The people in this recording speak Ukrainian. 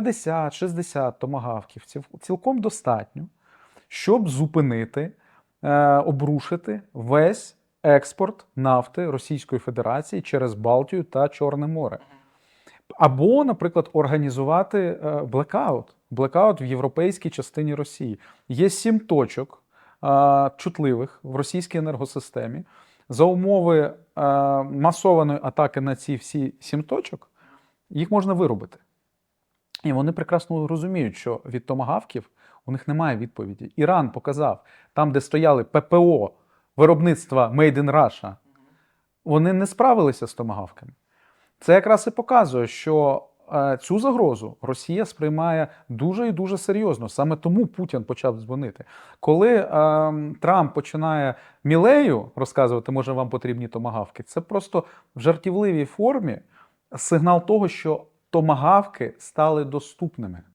50-60 томагавків цілком достатньо, щоб зупинити, е, обрушити весь експорт нафти Російської Федерації через Балтію та Чорне море. Або, наприклад, організувати е, блекаут. Блекаут в європейській частині Росії. Є сім точок е, чутливих в російській енергосистемі. За умови е, масованої атаки на ці всі сім точок, їх можна вирубити. І вони прекрасно розуміють, що від томагавків у них немає відповіді. Іран показав, там, де стояли ППО виробництва Made in Russia, вони не справилися з томагавками. Це якраз і показує, що е, цю загрозу Росія сприймає дуже і дуже серйозно. Саме тому Путін почав дзвонити. Коли е, Трамп починає Мілею розказувати, може вам потрібні томагавки, це просто в жартівливій формі сигнал того, що томагавки стали доступними.